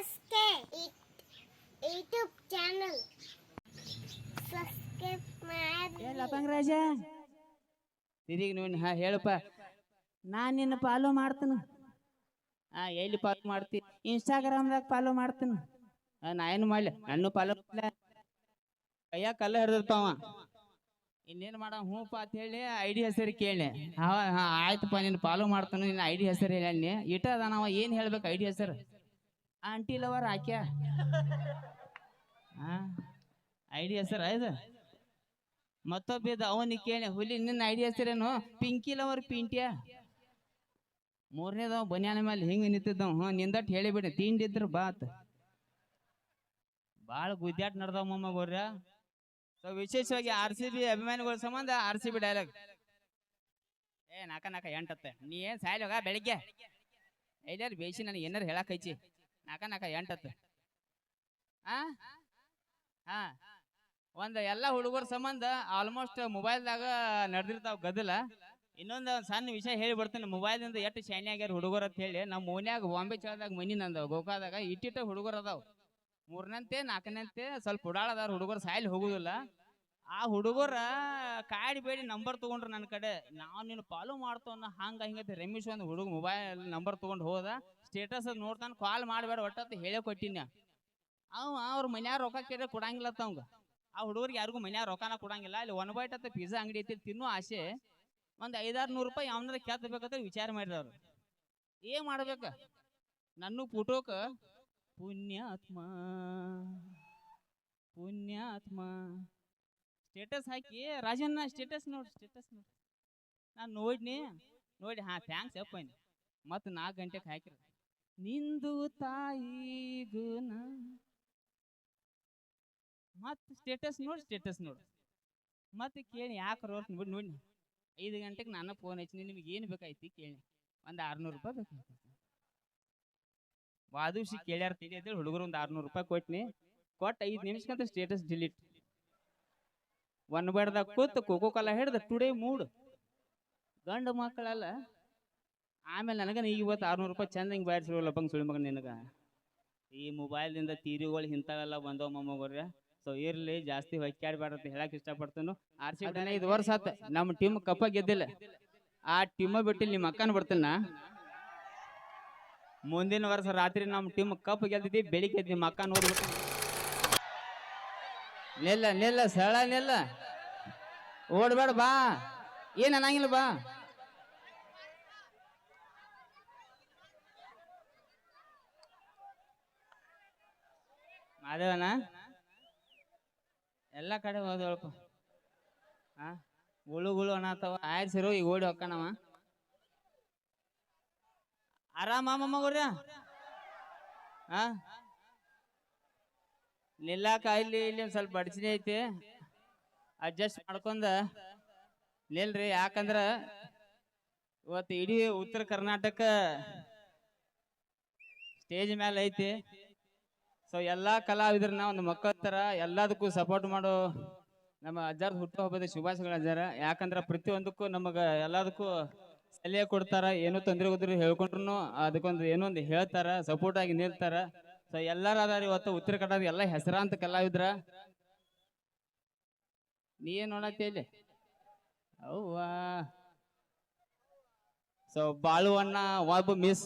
S K YouTube channel subscribe ಮಾಡಿ ಏ ಲಪಂಗರಾಜ. ತಿರುಗಿ ನೋಡಿ ಹಾ ಹೇಳಪ್ಪ. ನಾನು ನಿನ್ನ ಫಾಲೋ ಮಾಡ್ತೀನಿ. ಹಾ ಎಲ್ಲಿ ಫಾಲೋ ಮಾಡ್ತಿ? ಇನ್ಸ್ಟಾಗ್ರಾಮ್ದಾಗ ಫಾಲೋ ಮಾಡ್ತೀನಿ. ಆ, ನಾ ಏನು ಮಾಡಲಿ? ನನ್ನ ಫಾಲೋ ಕೈಯಾಗ ಕಲ್ಲ ಹಿಡ್ದಪ್ಪ ಅವ. ಇನ್ನೇನು ಮಾಡ ಹ್ಞೂಪ್ಪ ಅಂತ ಹೇಳಿ ಐಡಿ ಡಿ ಹೆಸರು ಕೇಳಿ ಹಾ ಹಾ ಆಯ್ತಪ್ಪ ನೀನು ಫಾಲೋ ಮಾಡ್ತಾನೆ. ನಿನ್ನ ಐಡಿ ಡಿ ಹೆಸರು ಹೇಳಿ ಇಟ್ಟ ನಾವ ಏನು ಹೇಳ್ಬೇಕು ಐಡಿ ಡಿ ಹೆಸರು? ಆಂಟಿ ಲವರ್ ಆಕ್ಯ? ಐಡಿಯಾ ಸರ್ ಇದು ಮತ್ತೊಬ್ಬ ಇದು ಮತ್ತೊಬ್ಬಿದ ಅವನಿಗೆ ಕೇಳಿ, ಹುಲಿ, ನಿನ್ನ ಐಡಿಯಾ ಹೆಸರೇನು ಪಿಂಕಿ ಲವರ್ ಪಿಂಟ್ಯ? ಮೂರನೇದವ ಬನ್ಯಾನ ಮೇಲೆ ಹಿಂಗೆ ನಿಂತಿದ್ದವ, ಹ್ಞೂ, ನಿಂದಟ್ ಹೇಳಿಬಿಡಿ, ತಿಂಡಿದ್ರು ಬಾತ್. ಭಾಳ ಗುದ್ದಾಟ ನಡ್ದವ ಮಮ್ಮ ಗೋರ್ಯ. ಸೊ, ವಿಶೇಷವಾಗಿ ಆರ್ ಸಿ ಬಿ ಅಭಿಮಾನಿಗಳ ಸಂಬಂಧ, ಆರ್ ಸಿ ಬಿ ಡೈಲಾಗ್ ಏ, ನಾಕ ನಾಕ ಎಂಟತ್ತೆ. ನೀ ಏನ್ ಸಾಯ್ಲೋಗ, ಬೆಳಿಗ್ಗೆ? ಐದಾರು ಬೇಸಿ ನನಗೆ ಏನಾರು ಹೇಳಕ್ ನಾಕ ನಾಕ ಎಂಟತ್ತು. ಆ? ಹಾ ಒಂದು ಎಲ್ಲ ಹುಡುಗರ ಸಂಬಂಧ ಆಲ್ಮೋಸ್ಟ್ ಮೊಬೈಲ್ದಾಗ ನಡೆದಿರ್ತಾವ ಗದಲ ಇನ್ನೊಂದು ಸಣ್ಣ ವಿಷಯ ಹೇಳಿ ಬರ್ತೀನಿ. ಇಂದ ಎಷ್ಟು ಶಾನಿ ಆಗ್ಯಾರ ಹುಡುಗರು ಅಂತ ಹೇಳಿ ನಮ್ಮ ಮೋನ್ಯಾಗ ಬಾಂಬೆ ಚಳದಾಗ ಮನಿ ನಂದ ಗೋಕಾದಾಗ ಇಟ್ಟಿಟ್ಟ ಹುಡುಗರು ಅದಾವ. ಮೂರನಂತೆ ನಾಲ್ಕನಂತೆ ಸ್ವಲ್ಪ ಉಡಾಳದಾರ ಹುಡುಗರು, ಸಾಯ್ಲಿ ಹೋಗುದಿಲ್ಲ. ಆ ಹುಡುಗರ ಕಾಡಿ ಬೇಡಿ ನಂಬರ್ ತಗೊಂಡ್ರು ನನ್ನ ಕಡೆ. ನಾವು ನೀನು ಫಾಲೋ ಮಾಡ್ತವನ್ನ ಹಂಗ ಹಿಂಗತ್ತೆ ರಮೇಶ್ ಒಂದು ಹುಡುಗ ಮೊಬೈಲ್ ನಂಬರ್ ತಗೊಂಡು ಹೋದ. ಸ್ಟೇಟಸ್ ಅದು ನೋಡ್ತಾನೆ. ಕಾಲ್ ಮಾಡಬೇಡ ಒಟ್ಟತ್ತು ಹೇಳೇ ಕೊಟ್ಟಿನ. ಅವ, ಅವ್ರ ಮನ್ಯಾಗ ರೊಕ್ಕ ಕೇಳಿ ಕೊಡಂಗಿಲ್ಲ ಅವಂಗ. ಆ ಹುಡುಗರಿಗೆ ಯಾರಿಗೂ ಮನ್ಯಾಗ ರೊಕ್ಕನ ಕೊಡಂಗಿಲ್ಲ. ಅಲ್ಲಿ ಒನ್ ಬೈಟ್ ಅಂತ ಪಿಜ್ಜಾ ಅಂಗಡಿ ಐತಿ ತಿನ್ನೋ ಆಸೆ. ಒಂದು ಐದಾರು ನೂರು ರೂಪಾಯಿ ಯಾವನಾರ ಕೆತ್ತಬೇಕಂತ ವಿಚಾರ ಮಾಡಿದವ್ರು ಏನ್ ಮಾಡ್ಬೇಕ? ನನ್ನ ಪುಟೋಕ ಪುಣ್ಯಾತ್ಮ. ಪುಣ್ಯಾತ್ಮ. ಸ್ಟೇಟಸ್ ಹಾಕಿ ರಾಜಣ್ಣ ಸ್ಟೇಟಸ್ ನೋಡಿ ಸ್ಟೇಟಸ್ ನೋಡಿ. ನಾನು ನೋಡ್ನಿ, ನೋಡಿ, ಹಾ ಥ್ಯಾಂಕ್ಸ್ ಅಪ್ಪ ಮತ್ತು ನಾಲ್ಕು ಗಂಟೆಗೆ ಹಾಕಿರ. ನಿಂದು ತಾಯಿ ಗುಣ ಮತ್ತೆ ಸ್ಟೇಟಸ್ ನೋಡಿ ಸ್ಟೇಟಸ್ ನೋಡಿ. ಮತ್ತೆ ಕೇಳಿ ಯಾಕೆ ರೋರ್ತ್ ನೋಡಿ ನೋಡಿ ಐದು ಗಂಟೆಗೆ ನಾನು ಫೋನ್ ಹಚ್ಚಿನಿ ನಿಮ್ಗೆ ಏನು ಬೇಕಾಯ್ತಿ ಕೇಳಿ. ಒಂದು ಆರ್ನೂರು ರೂಪಾಯಿ ಬೇಕಾಯ್ತು. ವಾದೂಸಿ ಕೇಳ್ಯಾರ ತಿಳಿ ಹುಡುಗರು ಒಂದು ಆರ್ನೂರು ರೂಪಾಯಿ ಕೊಟ್ನಿ. ಕೊಟ್ಟು ಐದು ನಿಮಿಷಕ್ಕಂತ ಸ್ಟೇಟಸ್ ಡಿಲೀಟ್ ಒನ್ ಬಡ್ದಾಗ ಕೂತು ಕೋಕೋ ಕಾಲ ಹಿಡ್ದ ಟುಡೇ ಮೂಡ್. ಗಂಡು ಮಕ್ಕಳಲ್ಲ. ಆಮೇಲೆ ನನಗೆ ನೀ ಇವತ್ತು ಆರ್ನೂರು ರೂಪಾಯಿ ಚಂದ ಹಿಂಗೆ ಬಾರಿಸಿರೋಲ್ಲ ಬಂಗ್ ಸುಳಿ ಮಗ ನಿನಗೆ. ಈ ಮೊಬೈಲ್ದಿಂದ ತೀರಿಗಳು ಇಂಥವೆಲ್ಲ ಬಂದವ ಮೊಮ್ಮಗೋರ್ಯ ಸೊ ಇರ್ಲಿ, ಜಾಸ್ತಿ ಅಂತ ಹೇಳಕ್ ಇಷ್ಟಪಡ್ತಾನು. ಆರ್ ಸಿ ವರ್ಷ ಆತ. ನಮ್ಮ ಟೀಮ್ ಕಪ್ಪ ಗೆದ್ದಿಲ್ಲ. ಆ ಟೀಮ್ ಬಿಟ್ಟು ನಿಮ್ಮ ಅಕ್ಕನ ಬಿಡ್ತೇನ? ಮುಂದಿನ ವರ್ಷ ರಾತ್ರಿ ನಮ್ಮ ಟೀಮ್ ಕಪ್ ಗೆದ್ದಿದ್ದಿ, ಬೆಳಿಗ್ಗೆ ನಿಮ್ಮ ಅಕ್ಕ ನೋಡ್ಬಿಟ್ಟು ನಿಲ್ಲ ನಿಲ್ಲ, ಸರಳ ನಿಲ್ಲ. ಓಡ್ಬೇಡ, ಬಾ. ಏನ್ ಅನ್ನಂಗಿಲ್ಲ, ಬಾ. ಮಾದೇವನ? ಎಲ್ಲ ಕಡೆ ಹೋದಳಪ್ಪ ಹಾ ಗುಳು ಗುಳು ಅನ್ನತ್ತವ ಆಯ್ಸಿರು ಈಗ ಓಡಿ ಹೊಕ್ಕನವ. ಆರಾಮ ಮಮ್ಮಗುರ್ಯ ಹಾ ನಿಲ್ಲಾಕ ಇಲ್ಲಿ ಇಲ್ಲಿ ಒಂದ್ ಸ್ವಲ್ಪ ಅಡಚಣೆ ಐತಿ. ಅಡ್ಜಸ್ಟ್ ಮಾಡ್ಕೊಂಡ ನಿಲ್ರಿ, ಯಾಕಂದ್ರ ಇವತ್ತು ಇಡೀ ಉತ್ತರ ಕರ್ನಾಟಕ ಸ್ಟೇಜ್ ಮೇಲೆ ಐತಿ. ಸೊ ಎಲ್ಲಾ ಕಲಾವಿದರನ್ನ ಒಂದು ಮಕ್ಕಳ ತರ ಎಲ್ಲದಕ್ಕೂ ಸಪೋರ್ಟ್ ಮಾಡೋ ನಮ್ಮ ಅಜ್ಜಾರ್ ಹುಟ್ಟುಹಬ್ಬದ ಶುಭಾಶಯಗಳು ಅಜ್ಜಾರ. ಯಾಕಂದ್ರ ಪ್ರತಿಯೊಂದಕ್ಕೂ ನಮಗ ಎಲ್ಲದಕ್ಕೂ ಸಲಹೆ ಕೊಡ್ತಾರ. ಏನೋ ತೊಂದರೆ ಹೋದ್ರು ಹೇಳ್ಕೊಂಡ್ರು ಅದಕ್ಕೊಂದು ಏನೋ ಒಂದು ಹೇಳ್ತಾರ ಸಪೋರ್ಟ್ ಆಗಿ ನಿಲ್ತಾರ. ಸೊ ಎಲ್ಲಾರ ಅದಾರ ಇವತ್ತು ಉತ್ತರ ಕನ್ನಡ ಎಲ್ಲ ಹೆಸರಾಂತ ಕಲಾವಿದ್ರ? ನೀ ಏನ್ ನೋಡತ್ತಿ ಇಲ್ಲಿ? ಅವ್ವಾ. ಸೊ ಬಾಳುವಣ್ಣ ಒಬ್ಬ ಮಿಸ್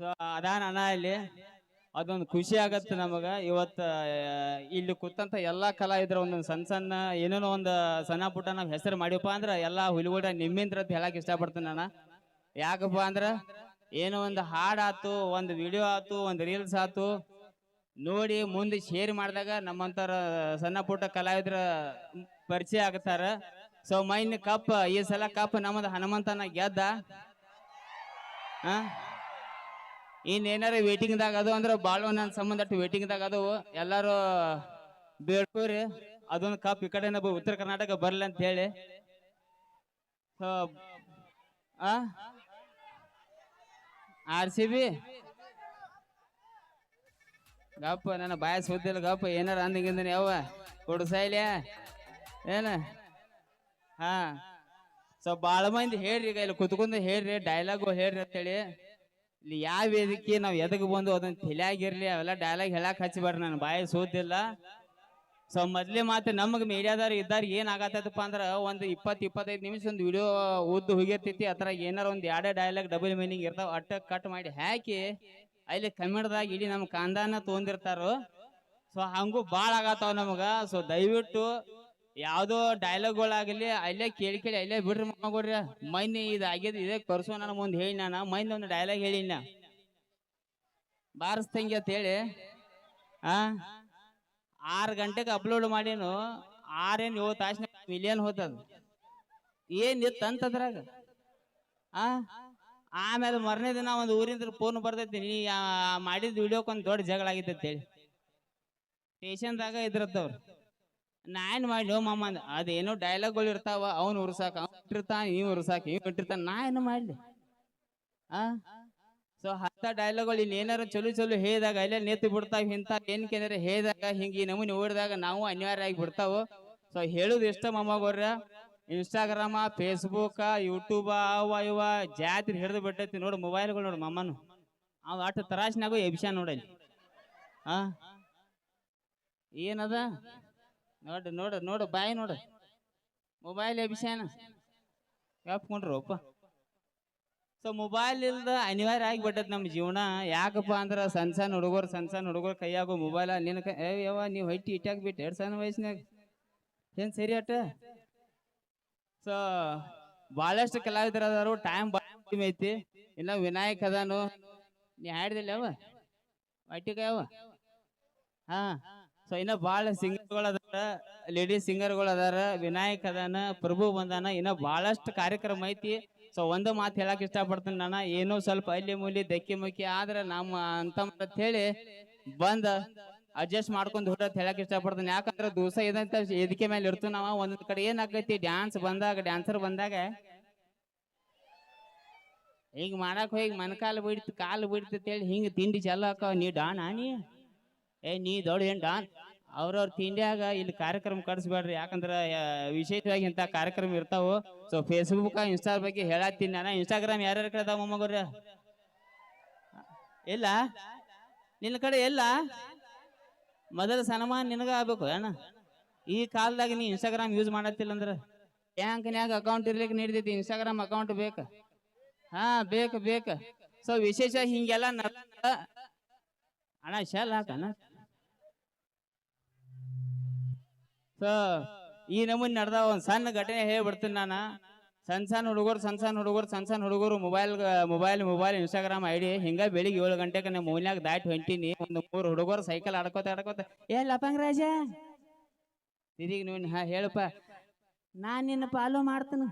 ಸೊ ಅದಾನ ಅಣ್ಣ ಇಲ್ಲಿ? ಅದೊಂದು ಖುಷಿ ಆಗತ್ತೆ ನಮಗ. ಇವತ್ತ ಇಲ್ಲಿ ಕೂತಂತ ಎಲ್ಲಾ ಕಲಾವಿದ್ರ ಒಂದೊಂದು ಸಣ್ಣ ಸಣ್ಣ, ಏನೇನೋ ಒಂದು ಸಣ್ಣ ಪುಟ್ಟ ನಾವು ಹೆಸರು ಮಾಡಿವಪ್ಪ ಅಂದ್ರ ಎಲ್ಲಾ ಹುಲಿಗೂಡ ನಿಮ್ಮಿಂದ್ರ ಅಂತ ಹೇಳಕ್ ಇಷ್ಟಪಡ್ತೀನಿ ಅಣ್ಣ ಯಾಕಪ್ಪ ಅಂದ್ರ? ಏನೋ ಒಂದು ಹಾಡಾತು, ಒಂದು ವಿಡಿಯೋ ಆತು, ಒಂದು ರೀಲ್ಸ್ ಆತು. ನೋಡಿ ಮುಂದೆ ಶೇರ್ ಮಾಡಿದಾಗ ನಮ್ಮಂತರ ಸಣ್ಣ ಪುಟ್ಟ ಕಲಾವಿದ್ರ ಪರಿಚಯ ಆಗ್ತಾರ. ಸೊ ಮೈನ್ ಕಪ್, ಈ ಸಲ ಕಪ್ ನಮ್ಮದು ಹನುಮಂತನ ಗೆದ್ದ. ಇನ್ನೇನಾರ ವೇಟಿಂಗ್ದಾಗ ಅದು ಅಂದ್ರೆ ಭಾಳ ನನ್ನ ಸಂಬಂಧ ವೇಟಿಂಗ್ದಾಗ ಅದು ಎಲ್ಲಾರು ಬೇಡ್ಕೋರಿ, ಅದೊಂದು ಕಪ್ ಈ ಕಡೆ ಉತ್ತರ ಕರ್ನಾಟಕ ಬರ್ಲಿ ಅಂತ ಹೇಳಿ. ಸೊ ಆ? ಆರ್ ಸಿ ಬಿ ಗಪ್ಪ, ನನ್ನ ಬಾಯ ಸುದ್ದಿಲ್ಲ ಗಪ್ಪ, ಏನಾರ ಅಂದಿಂಗಿಂದನಿ ಯಾವ ಕೊಡ್ಸೈಲ್ಯ ಏನ? ಹಾ. ಸೊ ಭಾಳ ಮಂದಿ ಹೇಳ್ರಿ ಈಗ, ಇಲ್ಲಿ ಕುತ್ಕೊಂಡು ಹೇಳ್ರಿ ಡೈಲಾಗು ಹೇಳ್ರಿ ಅಂತೇಳಿ. ಇಲ್ಲಿ ಯಾವ ವೇದಿಕೆ ನಾವು ಎದಕ್ ಬಂದು ಅದನ್ನ ತಿಳಿಯಾಗಿರ್ಲಿ ಅವೆಲ್ಲ ಡೈಲಾಗ್ ಹೇಳಕ್ ಹಚ್ಚಬೇಡ್ರಿ ನನ್ನ ಬಾಯ ಸೋತಿಲ್ಲ ಸೊ ಮೊದ್ಲೇ ಮಾತು ನಮಗೆ ಮೀಡಿಯಾದವ್ರು ಇದ್ದಾರೆ, ಏನ್ ಆಗತ್ತಪ್ಪ ಅಂದ್ರ ಒಂದ್ ಇಪ್ಪತ್ ಇಪ್ಪತ್ತೈದು ನಿಮಿಷ ಒಂದು ವಿಡಿಯೋ ಉದ್ದು ಹೋಗಿರ್ತೈತಿ, ಅದ್ರಾಗ ಏನಾರ ಒಂದು ಎರಡೇ ಡೈಲಾಗ್ ಡಬಲ್ ಮೀನಿಂಗ್ ಇರ್ತಾವ, ಅಟ್ಟ ಕಟ್ ಮಾಡಿ ಹಾಕಿ ಅಲ್ಲಿ ಕನ್ನಡದಾಗ ಇಡೀ ನಮ್ಮ ಕಾಂದಾನ ತೊಗೊಂಡಿರ್ತಾರೋ ಸೊ ಹಂಗೂ ಭಾಳ ಆಗತ್ತಾವ ನಮಗ. ಸೊ ದಯವಿಟ್ಟು ಯಾವ್ದೋ ಡೈಲಾಗ್ಗಳಾಗಲಿ ಅಲ್ಲೇ ಕೇಳಿ ಕೇಳಿ ಅಲ್ಲೇ ಬಿಡ್ರಿ ಮಾಡ್ರಿ ಮೈನ್ ಇದು ಆಗ್ಯದ, ಇದೇ ಕರ್ಸೋ ನಾನು ಮುಂದೆ ಹೇಳಿ ನಾನು ಮೈನ್ ಒಂದು ಡೈಲಾಗ್ ಹೇಳಿ ಬಾರಿಸ್ತಂಗಿ ಅಂತ ಹೇಳಿ, ಆ? ಆರು ಗಂಟೆಗೆ ಅಪ್ಲೋಡ್ ಮಾಡೇನು ಆರೇನು ಏಳು ತಾಸಿನ ಮಿಲಿಯನ್ ಹೋತದ? ಏನ್ ಅಂತದ್ರಾಗ ಆ? ಆಮೇಲೆ ಮರನೇ ದಿನ ಒಂದು ಊರಿಂದ ಫೋನ್ ಬರ್ತೈತಿ, ನೀ ಮಾಡಿದ ವಿಡಿಯೋಕ್ ಒಂದು ದೊಡ್ಡ ಜಗಳ ಆಗಿತ್ತು ಹೇಳಿ ಸ್ಟೇಷನ್ದಾಗ ಇದ್ರತ್ತವ್ರು ನಾ ಏನು ಮಾಡಿ ಮಾಮ, ಅಂದ, ಅದೇನೋ ಡೈಲಾಗ್ಗಳು ಇರ್ತಾವ, ಅವ್ನು ಉರ್ಸಾಕ, ಅವ್ನು ಇಟ್ಟಿರ್ತಾನ ಇವ್ ಉರ್ಸಾಕ ಇವ್ ಇಟ್ಟಿರ್ತಾನ ನಾ ಏನು ಮಾಡ್ಲಿ? ಆ? ಸೊ ಹತ್ತ ಡೈಲಾಗ್ಗಳು ಇಲ್ಲಿ ಏನಾರು ಚಲೋ ಚಲೋ ಹೇಳಿದಾಗ ಅಲ್ಲೇ ನೇತು ಬಿಡ್ತಾವ. ಇಂಥ ಏನ್ ಕೇಂದ್ರ ಹೇಳಿದಾಗ ಹಿಂಗೆ ಈ ನಮೂನಿ ಓಡಿದಾಗ ನಾವು ಅನಿವಾರ್ಯ ಆಗಿ ಬಿಡ್ತಾವು. ಸೊ ಹೇಳುದು ಇಷ್ಟ ಮೊಮ್ಮಗೋರ್ರ ಇನ್ಸ್ಟಾಗ್ರಾಮ ಫೇಸ್ಬುಕ್ ಯೂಟ್ಯೂಬ ಅವ ಇವ ಜಾತ್ರೆ ಹಿಡಿದು ಬಿಟ್ಟೈತಿ ನೋಡು ಮೊಬೈಲ್ಗಳು ನೋಡು ಮಮ್ಮನು ಅವ್ ಅಟ್ ತರಾಶ್ನಾಗು ಎಬ್ಸ್ಯಾನ ನೋಡಲ್ಲಿ ಆ? ಏನದ? ನೋಡು ನೋಡು ನೋಡು, ಬಾಯಿ ನೋಡು. ಮೊಬೈಲ್ ಯಾಪ್ಕೊಂಡ್ರು ಅಪ್ಪ ಸೊ ಮೊಬೈಲ್ ಇಲ್ದ ಅನಿವಾರ್ಯ ಆಗಿಬಿಟ್ಟದ ನಮ್ಮ ಜೀವನ. ಯಾಕಪ್ಪ ಅಂದ್ರೆ ಸಣ್ಣ ಸಣ್ಣ ಹುಡುಗರು, ಸಣ್ಣ ಸಣ್ಣ ಹುಡುಗರು ಕೈಯಾಗೋ ಮೊಬೈಲ್ ನಿನ್ನ ಕೈ ಏ, ಯವ್ವ, ನೀವು ಹೈಟಿ ಇಟ್ಟಾಕ್ ಬಿಟ್ಟು ಎರಡು ಸಣ್ಣ ವಯಸ್ಸಿನಾಗ ಏನು ಸರಿ ಅಟ್ಟ? ಸೊ ಭಾಳಷ್ಟು ಕಲಾವಿದರು ಅದಾರು ಟೈಮ್ ಭಾಳ ಐತಿ. ಇನ್ನ ವಿನಾಯಕ್ ಅದಾನು. ನೀ ಹಾಡಿದಿಲ್ಲ ಅವ ಅಟ್ಟಿಕಾಯ ಅವ ಹಾ. ಸೊ ಇನ್ನ ಭಾಳ ಸಿಂಗರ್ಗಳು ಅದಾರ ಲೇಡೀಸ್ ಸಿಂಗರ್ಗಳು ಅದಾರ, ವಿನಾಯಕ್ ಅದಾನ, ಪ್ರಭು ಬಂದಾನ, ಇನ್ನ ಭಾಳಷ್ಟು ಕಾರ್ಯಕ್ರಮ ಐತಿ. ಸೊ ಒಂದು ಮಾತು ಹೇಳಕ್ ಇಷ್ಟಪಡ್ತೀನಿ ನಾನು. ಏನೋ ಸ್ವಲ್ಪ ಅಲ್ಲಿ ಮೂಲಿ ದಕ್ಕಿ ಮುಕ್ಕಿ ಆದ್ರೆ ನಮ್ಮ ಅಂತ ಹೇಳಿ ಬಂದ ಅಡ್ಜಸ್ಟ್ ಮಾಡ್ಕೊಂಡು ಹೊರತ್ ಹೇಳಕ್ ಇಷ್ಟಪಡ್ತೀನಿ. ಯಾಕಂದ್ರೆ ದಿವಸ ಇದಂತ ಎದಕ್ಕೆ ಮೇಲೆ ಇರ್ತು ನಾವು. ಒಂದೊಂದ್ ಕಡೆ ಏನಾಗೈತಿ ಡ್ಯಾನ್ಸ್ ಬಂದಾಗ ಡ್ಯಾನ್ಸರ್ ಬಂದಾಗ. ಹಿಂಗ್ ಮಾಡಕ್ ಹೋಗಿ ಮನಕಾಲು ಬಿಡ್ತು ಕಾಲು ಬಿಡ್ತು ಹೇಳಿ ಹಿಂಗ್ ತಿಂಡಿ ಚಲೋ ನೀ ಡಾನ್ ನೀ? ಏ, ನೀ ದೊಡ್ಡ ಏನ್ ಡಾನ್? ಅವ್ರವ್ರ ತಿಂಡಿಯಾಗ ಇಲ್ಲಿ ಕಾರ್ಯಕ್ರಮ ಕಟ್ಸ್ಬೇಡ್ರಿ ಯಾಕಂದ್ರ ವಿಶೇಷವಾಗಿ ಇಂಥ ಕಾರ್ಯಕ್ರಮ ಇರ್ತಾವು. ಸೊ ಫೇಸ್ಬುಕ್ ಇನ್ಸ್ಟಾ ಬಗ್ಗೆ ಹೇಳತ್ತೀನಿ ನಾನು. ಇನ್ಸ್ಟಾಗ್ರಾಮ್ ಯಾರ್ಯಾರ ಕಡೆ ಅದಾವ ಮೊಮ್ಮಗೋರ್ಯ ಇಲ್ಲ? ನಿನ್ನ ಕಡೆ ಎಲ್ಲ ಮೊದಲ ಸನ್ಮಾನ ನಿನಗ ಆಗ್ಬೇಕು ಅಣ್ಣ ಈ ಕಾಲದಾಗ ನೀ ಇನ್ಸ್ಟಾಗ್ರಾಮ್ ಯೂಸ್ ಮಾಡತ್ತಿಲ್ಲ ಅಂದ್ರ? ಬ್ಯಾಂಕ್ನ್ಯಾಗ ಅಕೌಂಟ್ ಇರ್ಲಿಕ್ಕೆ ನೀಡ್ತೈತಿ. ಇನ್ಸ್ಟಾಗ್ರಾಮ್ ಅಕೌಂಟ್ ಬೇಕ? ಹಾ, ಬೇಕು ಬೇಕು. ಸೊ ವಿಶೇಷ ಹಿಂಗೆಲ್ಲ ಅಣ್ಣ ಶೆಲ್ ಹಾಕಣ್ಣ. ಸೊ ಈ ನಮೂನಿ ನಡ್ದಾವ ಒಂದ್ ಸಣ್ಣ ಘಟನೆ ಹೇಳ್ಬಿಡ್ತೀನಿ ನಾನು. ಸಣ್ಣ ಸಣ್ಣ ಹುಡುಗರು, ಸಣ್ಣ ಸಣ್ಣ ಹುಡುಗರು, ಸಣ್ಣ ಸಣ್ಣ ಹುಡುಗರು mobile mobile mobile Instagram ID ಹಿಂಗ ಬೆಳಿಗ್ಗೆ ಏಳು ಗಂಟೆಗೆ ನಮ್ಮ ಮೂಲ್ಯಾಗ ದಾಟಿ ಹೊಂಟೀನಿ. ಒಂದು ಮೂರು ಹುಡುಗರು ಸೈಕಲ್ ಆಡ್ಕೋತ ಆಡ್ಕೋತ, ಏ ಲಪಂಗ್ ರಾಜ, ತಿರುಗಿ ನೀವು ಹಾ ಹೇಳಪ್ಪ. ನಾನು ನಿನ್ನ ಫಾಲೋ ಮಾಡ್ತೀನಿ.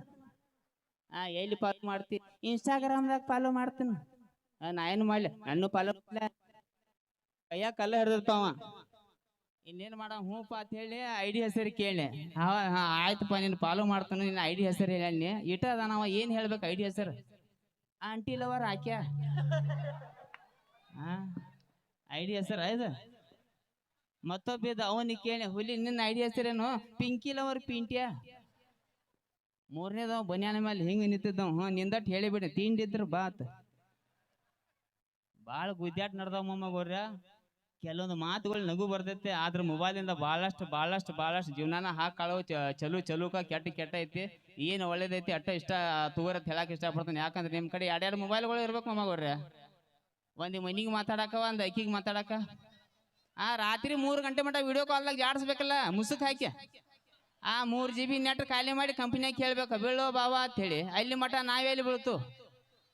ಆ, ಎಲ್ಲಿ ಫಾಲೋ ಮಾಡ್ತಿ? ಇನ್ಸ್ಟಾಗ್ರಾಮ್ದಾಗ ಫಾಲೋ ಮಾಡ್ತೀನಿ. ನಾ ಏನು ಮಾಡಲಿ? ನನ್ನ ಫಾಲೋ ಕೈಯಾಗ ಕಲ್ಲ ಹಿಡ್ದಿರ್ತಾವ ಇನ್ನೇನು ಮಾಡ ಹ್ಞೂಪ್ಪ ಅಂತ ಹೇಳಿ ಐ ಡಿ ಹೆಸರು ಕೇಳಿ ಹಾ ಹಾ ಆಯ್ತಪ್ಪ ನೀನು ಫಾಲೋ ಮಾಡ್ತಾನೆ ನಿನ್ನ ಐ ಡಿ ಹೆಸರು ಹೇಳಿ ಇಟ್ಟ ಅದ ನಾವ ಏನು ಹೇಳ್ಬೇಕು ಐ ಡಿ ಹೆಸರು? ಆಂಟಿ ಲವರ್ ಆಕ್ಯ. ಹಾ ಐ ಡಿ ಹೆಸರು ಇದು? ಮತ್ತೊಬ್ಬ ಅವನಿಗೆ ಕೇಳಿ ಹುಲಿ, ನಿನ್ನ ಐ ಡಿ ಹೆಸರೇನು? ಪಿಂಕಿ ಲವರ್, ಪಿಂಟ್ಯಾ? ಮೂರನೇದವ, ಬನ್ಯಾನ ಮೇಲೆ ಹಿಂಗೆ ನಿಂತಿದ್ದವ, ಹ್ಞೂ, ನಿಂದಟ್ ಹೇಳಿಬಿಡಿ ತಿಂಡಿದ್ರು ಬಾತ್. ಭಾಳ ಗುದ್ದಾಟ ನಡ್ದಾವ ಮೊಮ್ಮಗೋರ್ಯ ಕೆಲವೊಂದು ಮಾತುಗಳು ನಗು ಬರ್ತೈತಿ, ಆದ್ರ ಮೊಬೈಲಿಂದ ಭಾಳಷ್ಟು ಭಾಳಷ್ಟು ಭಾಳಷ್ಟು ಜೀವನಾನ ಹಾಕಾಳು ಚಲು ಚಲುಕ ಕೆಟ್ಟ ಕೆಟ್ಟ ಐತಿ. ಏನು ಒಳ್ಳೇದೈತಿ, ಅಟ್ಟ ಇಷ್ಟ ತಗೋರತ್ ಹೇಳಕ್ ಇಷ್ಟಪಡ್ತಾನೆ. ಯಾಕಂದ್ರೆ ನಿಮ್ಮ ಕಡೆ ಎರಡೆರಡು ಮೊಬೈಲ್ಗಳು ಇರ್ಬೇಕು ಮೊಮ್ಮಗವ್ರೆ ಒಂದು ಮನಿಗೆ ಮಾತಾಡಕ, ಒಂದ್ ಅಕ್ಕಿಗೆ ಮಾತಾಡಕ. ಆ, ರಾತ್ರಿ ಮೂರು ಗಂಟೆ ಮಟ್ಟ ವಿಡಿಯೋ ಕಾಲ್ದಾಗ ಜಾಡಿಸ್ಬೇಕಲ್ಲ, ಮುಸುಕ್ ಹಾಕಿ ಆ ಮೂರು ಜಿ ಬಿ ನೆಟ್ ಖಾಲಿ ಮಾಡಿ ಕಂಪ್ನಿಯಾಗ ಕೇಳ್ಬೇಕು ಬೀಳೋ ಬಾವಾ ಅಂತ ಹೇಳಿ. ಅಲ್ಲಿ ಮಟ ಅಲ್ಲಿ ಬೀಳ್ತು?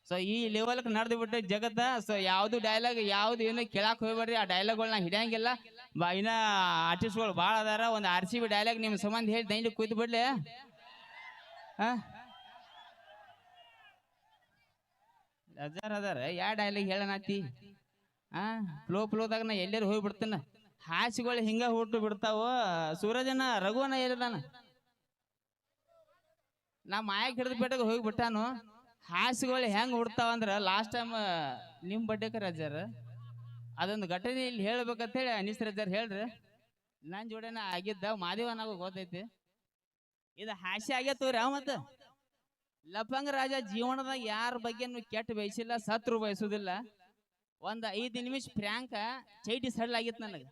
ಸೊ ಈ ಲೆವೆಲ್ಗೆ ನಡೆದು ಬಿಟ್ಟು ಜಗತ್ತ ಸೊ ಯಾವ್ದು ಡೈಲಾಗ್ ಯಾವ್ದು ಏನು ಕೇಳಕ್ ಹೋಗ್ಬೇಡ್ರಿ. ಆ ಡೈಲಾಗ್ಗಳನ್ನ ಹಿಡಿಯಂಗಿಲ್ಲ. ಬಾ, ಇನ್ನ ಆರ್ಟಿಸ್ಟ್ಗಳು ಭಾಳ ಅದಾರ. ಒಂದು ಆರ್ ಸಿ ಬಿ ಡೈಲಾಗ್ ನಿಮ್ಮ ಸಂಬಂಧ ಹೇಳಿ ದೈಲಿ ಕೂತ್ ಬಿಡ್ಲಿ. ಹಾ? ಅದಾರ ಅದಾರ ಯಾ ಡೈಲಾಗ್ ಹೇಳನಾತಿ ಆ ಫ್ಲೋ ಫ್ಲೋದಾಗ ನಾ ಎಲ್ಲರೂ ಹೋಗ್ಬಿಡ್ತೇನ ಹಾಸಿಗಳು ಹಿಂಗ ಹುಟ್ಟು ಬಿಡ್ತಾವ? ಸೂರಜನ ರಘುವನ ಎಲ್ಲಿದಾನ? ನಾ ಮಾಯಕ್ ಪೇಟಗ್ ಹೋಗಿ ಹೋಗ್ಬಿಟ್ಟಾನು ಹಾಸಿಗಳು ಹೆಂಗ್ ಹುಡ್ತಾವ ಅಂದ್ರ ಲಾಸ್ಟ್ ಟೈಮ್ ನಿಮ್ ಬಡ್ಡೆಕ ರಜಾರ? ಅದೊಂದು ಘಟನೆ ಇಲ್ಲಿ ಹೇಳ್ಬೇಕಂತ ಹೇಳಿ ಅನಿಸ್ ರಜಾರ್ ಹೇಳ್ರಿ. ನನ್ ಜೋಡಿನ ಆಗಿದ್ದ ಮಾದೇವ ನಾವು ಗೊತ್ತೈತಿ. ಇದು ಹಾಸಿ ಆಗೈತವ್ರಿ ಅವ ಮತ್ತ? ಲಪಂಗ ರಾಜ ಜೀವನದಾಗ ಯಾರ ಬಗ್ಗೆನು ಕೆಟ್ಟ ಬಯಸಿಲ್ಲ, ಸತ್ರು ಬಯಸುದಿಲ್ಲ. ಒಂದ್ ಐದು ನಿಮಿಷ ಪ್ರ್ಯಾಂಕ ಚೈಟಿ ಸಡ್ಲಾಗಿತ್ತು ನನಗೆ.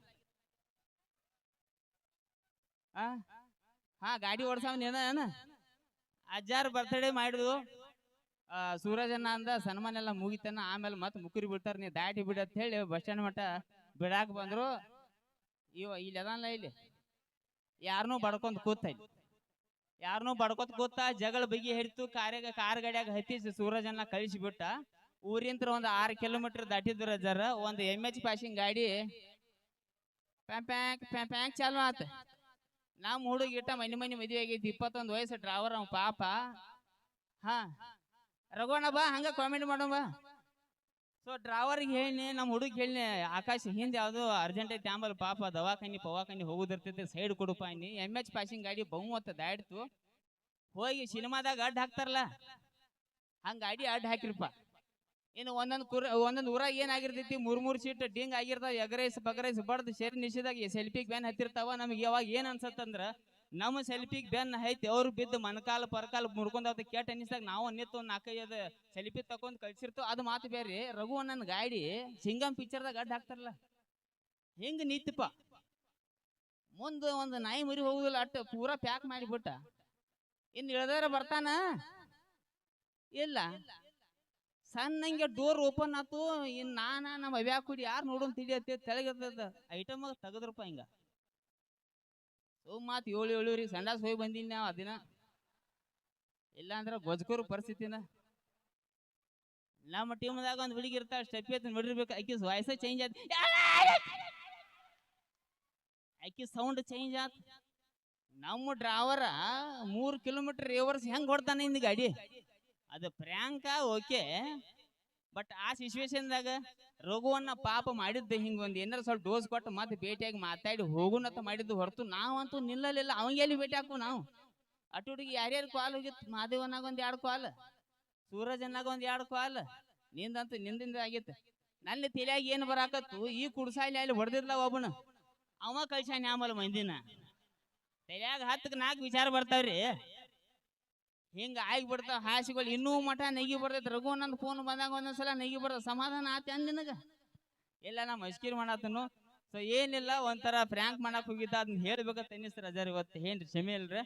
ಆ? ಹಾ, ಗಾಡಿ ಓಡ್ಸಾವ್ ನೀನ ಅಜ್ಜಾರ್ ಬರ್ತ್ಡೇ ಮಾಡಿದ್ವು. ಆ, ಅಂದ ಸನ್ಮಾನ ಎಲ್ಲ ಮುಗಿತನ ಆಮೇಲೆ ಮತ್ತೆ ಮುಕುರಿ ಬಿಡ್ತಾರ ನೀ ದಾಟಿ ಬಿಡ ಅಂತ ಹೇಳಿ ಬಸ್ ಸ್ಟ್ಯಾಂಡ್ ಮಟ್ಟ ಬಿಡಾಕ್ ಬಂದ್ರು. ಇವ ಇಲ್ಲಿ ಅದಲ್ಲ ಇಲ್ಲಿ. ಯಾರನ್ನೂ ಬಡ್ಕೊಂತ ಕೂತ ಇಲ್ಲಿ. ಯಾರನ್ನೂ ಬಡ್ಕೊತ್ ಕೂತ ಜಗಳ ಬಗೆ ಹಿಡಿತು ಕಾರ್ಯಾಗ ಕಾರ್ ಗಾಡಿಯಾಗ ಹತ್ತಿಸಿ ಸೂರಜನ್ನ ಕಳಿಸಿಬಿಟ್ಟ ಊರಿಂತ್ರ ಒಂದ್ ಆರ್ ಕಿಲೋಮೀಟರ್ ದಾಟಿದ್ರ ಜರ ಒಂದ್ ಎಂ ಎಚ್ ಪಾಸಿಂಗ್ ಗಾಡಿ ಪ್ಯಾಂಕ್ ಪ್ಯಾಂಕ್ ಚಾಲು ಆತ. ನಮ್ಮ ಹುಡುಗ ಇಟ್ಟ ಮನಿ ಮನಿ ಮದುವೆ ಆಗೈತಿ ಇಪ್ಪತ್ತೊಂದು ವಯಸ್ಸು ಡ್ರೈವರ್ ಅವ್ ಪಾಪ. ಹಾ. ರಘುವಣ್ಣ ಬಾ, ಹಂಗ ಕಾಮೆಂಟ್ ಮಾಡೋ ಬಾ. ಸೊ ಡ್ರೈವರ್ಗೆ ಹೇಳಿ ನಮ್ಮ ಹುಡುಗ ಹೇಳಿ ಆಕಾಶ ಹಿಂದೆ ಯಾವುದು ಅರ್ಜೆಂಟ್ ಐತಿ ಆಮೇಲೆ ಪಾಪ ದವಾಖಾನಿ, ಪವಾಖಾನಿ ಹೋಗುದಿರ್ತೈತಿ, ಸೈಡ್ ಕೊಡುಪ ಅನ್ನಿ. ಎಂ ಎಚ್ ಪಾಸಿಂಗ್ ಗಾಡಿ ಬಹುಮತ ದಾಡ್ತು ಹೋಗಿ ಸಿನಿಮಾದಾಗ ಅಡ್ಡ ಹಾಕ್ತಾರಲ್ಲ, ಹಂಗ ಗಾಡಿ ಅಡ್ಡ ಹಾಕಿರಪ್ಪ. ಇನ್ನು ಒಂದೊಂದು ಕುರ, ಒಂದೊಂದು ಊರಾಗ ಏನಾಗಿರ್ತೈತಿ ಮೂರ್ ಮೂರ್ ಸೀಟ್, ಡಿಂಗ್ ಆಗಿರ್ತಾವ ಎಗರೈಸ್ ಬಗರೈಸ್ ಬಡ್ದು, ಶೇರ್ ನಿಶ್ಚಿದಾಗ ಸೆಲ್ಫಿ ಬ್ಯಾನ್ ಹತ್ತಿರ್ತಾವ. ನಮ್ಗೆ ಯಾವಾಗ ಏನ್ ಅನ್ಸತ್ತಂದ್ರ ನಮ್ಮ ಸೆಲ್ಫಿಗೆ ಬೆನ್ನ ಐತಿ ಅವ್ರು ಬಿದ್ದು ಮನಕಾಲ, ಪರಕಾಲ ಮುರ್ಕೊಂಡ್ ಅವ್ರ ಕೆಟ್ಟ ಅನಿಸ್ದಾಗ ನಾವು ನಿಂತು ಒಂದು ನಾಲ್ಕೈದು ಸೆಲ್ಫಿ ತಕೊಂಡ್ ಕಳ್ಸಿರ್ತೇವೆ ಅದು ಮಾತು ಬೇರೆ, ರಘು ನನ್ನ ಗಾಡಿ ಸಿಂಗಮ್ ಪಿಕ್ಚರ್ದಾಗ ಅಡ್ಡ ಹಾಕ್ತಾರಲ್ಲ. ಹಿಂಗ ನಿಂತಪ್ಪ? ಮುಂದೆ ಒಂದು ನಾಯಿ ಮರಿ ಹೋಗುದಿಲ್ಲ ಅಟ್ಟ ಪೂರಾ ಪ್ಯಾಕ್ ಮಾಡಿಬಿಟ್ಟ. ಇನ್ನು ಇಳ್ದಾರ ಬರ್ತಾನ? ಇಲ್ಲ. ಸಣ್ಣಂಗೆ ಡೋರ್ ಓಪನ್ ಆತು, ಇನ್ ನಾನ ನಮ್ಮ ಅವ್ಯಾಕ ಕುಡಿ ಯಾರು ನೋಡೋನ್ ತಿಳಿಯತ್ತೆ ತೆಳಗಿರ್ತದ ಐಟಮ್ ತೆಗದ್ರಪ್ಪ ಹಿಂಗ. ಮಾತ್ ಏಳು ಏಳುವರೆಗೆ ಸಂಡಾಸ್ ಹೋಗಿ ಬಂದೀನಿ ನಾವು ಅದಿನ ಇಲ್ಲ ಅಂದ್ರೆ ಗೊಜ್ಕೋರು ಪರಿಸ್ಥಿತಿನ. ನಮ್ಮ ಟೀಮ್ದಾಗ ಒಂದು ಹುಡುಗಿ ಇರ್ತಾ ಸ್ಟೆಪ್ ಎತ್ತಿ ನೋಡಿರ್ಬೇಕು, ಆಕಿ ವಾಯ್ಸ ಚೇಂಜ್ ಆಯ್ತು ಆಕಿ ಸೌಂಡ್ ಚೇಂಜ್ ಆತ್. ನಮ್ಮ ಡ್ರೈವರ ಮೂರು ಕಿಲೋಮೀಟರ್ ರಿವರ್ಸ್ ಹೆಂಗ್ ಹೊಡ್ತಾನೆ ಇಂದ ಗಾಡಿ? ಅದು ಪ್ರ್ಯಾಂಕ, ಓಕೆ. ಬಟ್ ಆ ಸಿಚುವೇಶನ್ದಾಗ ರಘುವನ್ನ ಪಾಪ ಮಾಡಿದ್ದೆ ಹಿಂಗ ಒಂದು ಏನಾರ ಸ್ವಲ್ಪ ಡೋಸ್ ಕೊಟ್ಟು ಮತ್ತೆ ಭೇಟಿಯಾಗಿ ಮಾತಾಡಿ ಹೋಗುನತ್ತ ಮಾಡಿದ್ದು ಹೊರತು ನಾವಂತೂ ನಿಲ್ಲಲಿಲ್ಲ. ಅವಂಗೆ ಎಲ್ಲಿ ಭೇಟಿ ಹಾಕು ನಾವು? ಅಟುಡಿಗೆ ಯಾರ್ಯಾರು ಕಾಲ್ ಹೋಗಿತ್ತು ಮಹಾದೇವನಾಗ ಒಂದ್ ಎರಡು ಕಾಲ್ ಸೂರಜನಾಗ ಒಂದ್ ಎರಡು ಕಾಲ್ ನಿಂದಂತೂ ನಿಂದಿಂದ ಆಗಿತ್ತು. ನನ್ನ ತಲೆಯಾಗ ಏನು ಬರಾಕತ್ತು? ಈ ಕುಡ್ಸಾಲಿ ಅಲ್ಲಿ ಹೊಡೆದಿದ್ಲ ಒಬ್ಬನ ಅವ ಕಳ್ಸಾನ ಆಮೇಲೆ ಮಂದಿನ. ತಲೆಯಾಗ ಹತ್ತಕ್ಕೆ ನಾಲ್ಕು ವಿಚಾರ ಬರ್ತಾವ್ರಿ. ಹಿಂಗ ಆಗಿ ಬಿಡ್ತ ಹಾಸಿಗಳು ಇನ್ನೂ ಮಠ ನೆಗಿ ಬರ್ತೈತಿ. ರಘು ನನ್ ಫೋನ್ ಬಂದಾಗ ಒಂದೊಂದ್ಸಲ ನೆಗಿ ಬರ್ತದೆ ಸಮಾಧಾನ ಆತ ಅಂದ ನಿನಗ? ಇಲ್ಲ, ನಾ ಮಸ್ಕಿರ್ ಮಾಡತ್ತನು ಸೊ ಏನಿಲ್ಲ, ಒಂಥರ ಫ್ರ್ಯಾಂಕ್ ಮಾಡಕ್ ಹೋಗಿದ್ದ. ಅದನ್ನ ಹೇಳ್ಬೇಕಂತ ಅನ್ನಿಸ್ತಾರ ಅಜಾರ್ ಇವತ್ತು. ಏನ್ರಿ, ಕ್ಷಮೆ ಇಲ್ರಿ?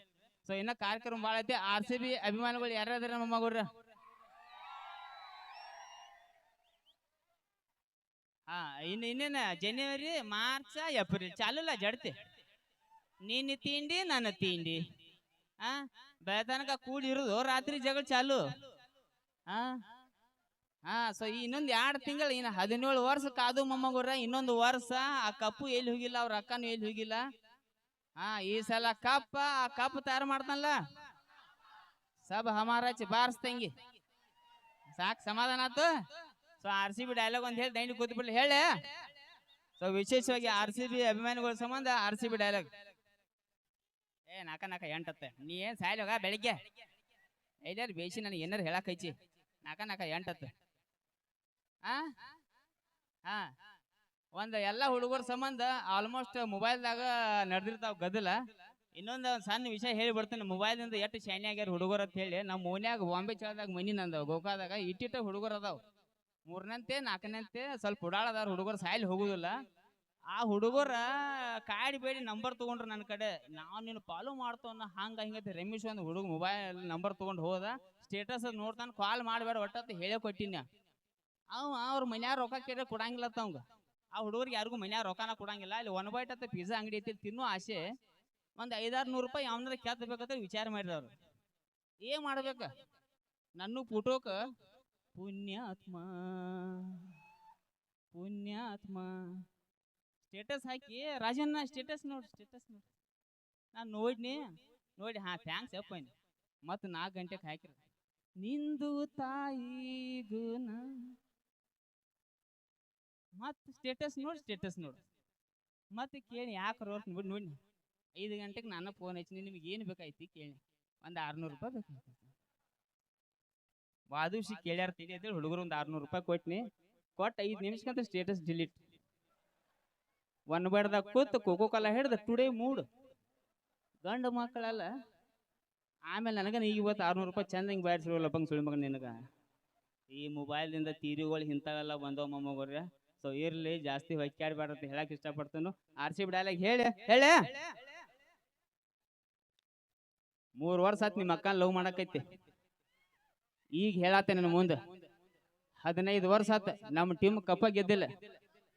ಸೊ ಇನ್ನ ಕಾರ್ಯಕ್ರಮ ಭಾಳ ಐತಿ. ಆರ್ ಸಿ ಬಿ ಅಭಿಮಾನಿಗಳು ಯಾರಾದ್ರ ನಮ್ಮ ಮಗುರ ಹಾ, ಇನ್ನು ಇನ್ನೇನ? ಜನವರಿ ಮಾರ್ಚ್ ಏಪ್ರಿಲ್ ಚಾಲುಲ್ಲ ಜಡ್ತಿ. ನೀನು ತಿಂಡಿ, ನನ್ನ ತಿಂಡಿ. ಆ? ಬೆಳತನಕ ಕೂಡಿ ಇರೋದು, ರಾತ್ರಿ ಜಗಳ ಚಾಲು. ಹಾ ಹಾ ಸೊ ಇನ್ನೊಂದ್ ಎರಡ್ ತಿಂಗಳು, ಇನ್ನ ಹದಿನೇಳು ವರ್ಷ ಕಾದು ಮೊಮ್ಮಗುರ ಇನ್ನೊಂದು ವರ್ಷ ಆ ಕಪ್ಪು ಎಲ್ಲಿ ಹೋಗಿಲ್ಲ, ಅವ್ರ ಅಕ್ಕನು ಎಲ್ಲಿ ಹೋಗಿಲ್ಲ. ಹಾ ಈ ಸಲ ಕಪ್ಪ, ಆ ಕಪ್ ತಯಾರು ಮಾಡ್ತಾನಲ್ಲ. ಸಬ್ ಹಮಾರಾಚಿ ಬಾರಿಸ್ತಂಗಿ ಸಾಕ್ ಸಮಾಧಾನ ಆತು? So R C B dialogue ಒಂದ್ ಹೇಳಿ, ದೈನಿಕ್ ಕೂತ್ಬಿಡ್ಲಿ, ಹೇಳಿ. ಸೊ ವಿಶೇಷವಾಗಿ ಆರ್ ಸಿ ಬಿ ಅಭಿಮಾನಿಗಳ ಸಂಬಂಧ ಆರ್ ಸಿ ಬಿ ಡೈಲಾಗ್ ಏ, ನಾಕ ನಾಕ, ಎಂಟತ್ತೆ. ನೀ ಏನ್ ಸಾಯ್ಲಿ ಹೋಗ, ಬೆಳಿಗ್ಗೆ. ಐದಾರು ಬೇಯಿಸಿ ನನಗೆ ಏನಾರು ಹೇಳಕ್ ಐಚಿ ನಾಕ ನಾಕ, ಎಂಟತ್ತೆ. ಆ? ಹಾ. ಒಂದ್ ಎಲ್ಲಾ ಹುಡುಗರ ಸಂಬಂಧ ಆಲ್ಮೋಸ್ಟ್ ಮೊಬೈಲ್ದಾಗ ನಡೆದಿರ್ತಾವ ಗದಲ ಇನ್ನೊಂದು ಸಣ್ಣ ವಿಷಯ ಹೇಳಿ ಬರ್ತೀನಿ. ಮೊಬೈಲ್ದಿಂದ ಎಷ್ಟು ಶಾನಿ ಆಗ್ಯಾರ ಹುಡುಗರು ಅಂತ ಹೇಳಿ. ನಮ್ಮ ಓನ್ಯಾಗ ಬಾಂಬೆ ಚಳದಾಗ ಮನಿ ನಂದವ, ಗೋಕಾದಾಗ ಇಟ್ಟಿಟ್ಟ ಹುಡುಗರು ಅದಾವ. ಮೂರನಂತೆ ನಾಲ್ಕನಂತೆ ಸ್ವಲ್ಪ ಉಡಾಳದಾರ ಹುಡುಗರು, ಸಾಯ್ಲಿ ಹೋಗುದಿಲ್ಲ. ಆ ಹುಡುಗರ ಕಾಡಿ ಬೇಡಿ ನಂಬರ್ ತಗೊಂಡ್ರು ನನ್ನ ಕಡೆ. ನಾವು ನೀನು ಫಾಲೋ ಮಾಡ್ತವನ್ನ ಹಂಗ ಹಿಂಗತ್ತೆ ರಮೇಶ್ ಒಂದು ಹುಡುಗ ಮೊಬೈಲ್ ನಂಬರ್ ತಗೊಂಡು ಹೋದ. ಸ್ಟೇಟಸ್ ನೋಡ್ತಾನೆ. ಕಾಲ್ ಮಾಡಬೇಡ ಒಟ್ಟತ್ತು ಹೇಳೇ ಕೊಟ್ಟಿನ. ಅವ ಅವ್ರ ಮನ್ಯಾಗ ರೊಕ್ಕ ಕೇಳಿ ಕೊಡಂಗಿಲ್ಲ ತಂಗ ಆ ಹುಡುಗರಿಗೆ ಯಾರಿಗೂ ಮನ್ಯಾಗ ರೊಕ್ಕನ ಕೊಡಂಗಿಲ್ಲ. ಇಲ್ಲಿ ಒನ್ ಬೈಟ್ ಅಂತ ಪಿಜ್ಜಾ ಅಂಗಡಿ ಐತಿ ತಿನ್ನೋ ಆಸೆ. ಒಂದು ಐದಾರು ನೂರು ರೂಪಾಯಿ ಯಾವನಾರ ಕೆತ್ತಬೇಕಂತ ವಿಚಾರ ಮಾಡಿದವ್ರು ಏನ್ ಮಾಡ್ಬೇಕ? ನನ್ನ ಪುಟೋಕ ಪುಣ್ಯಾತ್ಮ. ಪುಣ್ಯಾತ್ಮ. ಸ್ಟೇಟಸ್ ಹಾಕಿ, ರಾಜಣ್ಣ ಸ್ಟೇಟಸ್ ನೋಡಿ ಸ್ಟೇಟಸ್ ನೋಡಿ. ನಾನು ನೋಡ್ನಿ, ನೋಡಿ, ಹಾ ಥ್ಯಾಂಕ್ಸ್ ಅಪ್ಪ ಮತ್ತು ನಾಲ್ಕು ಗಂಟೆಗೆ ಹಾಕಿರ. ನಿಂದು ತಾಯಿ ಗುಣ ಮತ್ತು ಸ್ಟೇಟಸ್ ನೋಡಿ ಸ್ಟೇಟಸ್ ನೋಡಿ. ಮತ್ತೆ ಕೇಳಿ ಯಾಕೆ ರೋಲ್ ನೋಡಿ ನೋಡಿ ಐದು ಗಂಟೆಗೆ ನಾನು ಫೋನ್ ಹಚ್ಚಿನಿ ನಿಮಗೆ ಏನು ಬೇಕಾಯ್ತಿ ಕೇಳಿ. ಒಂದು ಆರ್ನೂರು ರೂಪಾಯಿ ಬೇಕಾಯ್ತು ವಾದೂಸಿ ಕೇಳ್ಯಾರ ತಿಳಿ ಅಂತೇಳಿ ಹುಡುಗರು ಒಂದು ಆರ್ನೂರು ರೂಪಾಯಿ ಕೊಟ್ನಿ. ಕೊಟ್ಟು ಐದು ನಿಮಿಷಕ್ಕಂತ ಸ್ಟೇಟಸ್ ಡಿಲೀಟ್ ಒನ್ ಬೇಡ್ದಾಗ ಕೂತು ಕೋಕೋ ಕಾಲ ಹಿಡ್ದು ಟುಡೇ ಮೂಡ್ ಗಂಡು ಮಕ್ಕಳಲ್ಲ. ಆಮೇಲೆ ನನಗೆ ನೀ ಇವತ್ತು ಆರ್ನೂರು ರೂಪಾಯಿ ಚಂದ ಹಿಂಗೆ ಬ್ಯಾಡ್ಸಿರೋಲ್ಲ ಬಂಗ್ ಸುಳಿ ಮಗ ನಿನಗೆ. ಈ ಮೊಬೈಲ್ದಿಂದ ತೀರಿಗಳು ಇಂಥವೆಲ್ಲ ಬಂದವ ಮೊಮ್ಮಗ್ರೆ ಸೊ ಇರ್ಲಿ, ಜಾಸ್ತಿ ಹೊಯ್ಕಾಡ್ಬೇಡ ಅಂತ ಹೇಳಕ್ ಇಷ್ಟಪಡ್ತೇನೆ. ಆರ್ ಸಿ ಬಿ ಡೈಲಾಗ್ ಹೇಳಿ ಹೇಳಿ. ಮೂರು ವರ್ಷ ಆತ್ ನಿಮ್ಮ ಅಕ್ಕನ ಲವ್ ಮಾಡಕೈತಿ. ಈಗ ಹೇಳತ್ತೆ ನನ್ನ ಮುಂದೆ. ಹದಿನೈದು ವರ್ಷ ಆತ, ನಮ್ಮ ಟೀಮ್ ಕಪ್ಪ ಗೆದ್ದಿಲ್ಲ.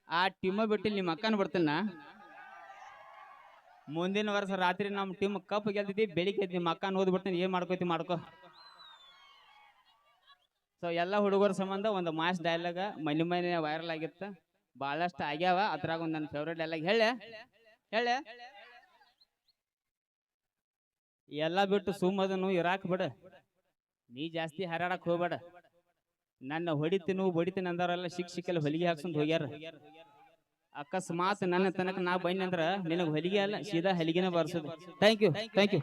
ಆ ಟೀಮ ಬಿಟ್ಟು ನಿಮ್ಮ ಅಕ್ಕನ ಬರ್ತೀನ ಮುಂದಿನ ವರ್ಷ ರಾತ್ರಿ ನಮ್ಮ ಟೀಮ್ ಕಪ್ ಗೆದ್ದಿದ್ದಿ ಬೆಳಿಗ್ಗೆ ನಿಮ್ಮ ಅಕ್ಕನ ಓದ್ಬಿಡ್ತೀನಿ ಏನ್ ಮಾಡ್ಕೋತಿ ಮಾಡ್ಕೋ. ಸೊ ಎಲ್ಲ ಹುಡುಗರ ಸಂಬಂಧ ಒಂದು ಮಾಸ್ ಡೈಲಾಗ ಮನೆ ಮನೆ ವೈರಲ್ ಆಗಿತ್ತು. ಭಾಳಷ್ಟು ಆಗ್ಯಾವ, ಅದ್ರಾಗ ಒಂದು ನನ್ನ ಫೇವ್ರೇಟ್ ಡೈಲಾಗ್ ಹೇಳ. ಹೇಳ. ಎಲ್ಲ ಬಿಟ್ಟು ಸುಮ್ಮದನು ಇರಾಕ್ ಬಿಡ. ನೀ ಜಾಸ್ತಿ ಹಾರಾಡಕ್ ಹೋಗ್ಬೇಡ. ನನ್ನ ಹೊಡಿತೀನಿ ಬಡಿತೀನಿ ಅಂದಾರಲ್ಲ ಶಿಕ್ ಶಿಕ್ಕಲ್ಲಿ ಹೊಲಿಗೆ ಹಾಕ್ಸ್ಕೊಂಡ್ ಹೋಗ್ಯಾರ. ಅಕಸ್ಮಾತ್ ನನ್ನ ತನಕ ನಾ ಬಂದ್ರ ನಿನಗೆ ಹೊಲಿಗೆ ಅಲ್ಲ, ಸೀದಾ ಹಲಿಗೆನ ಬರ್ಸೋದು. Thank you thank you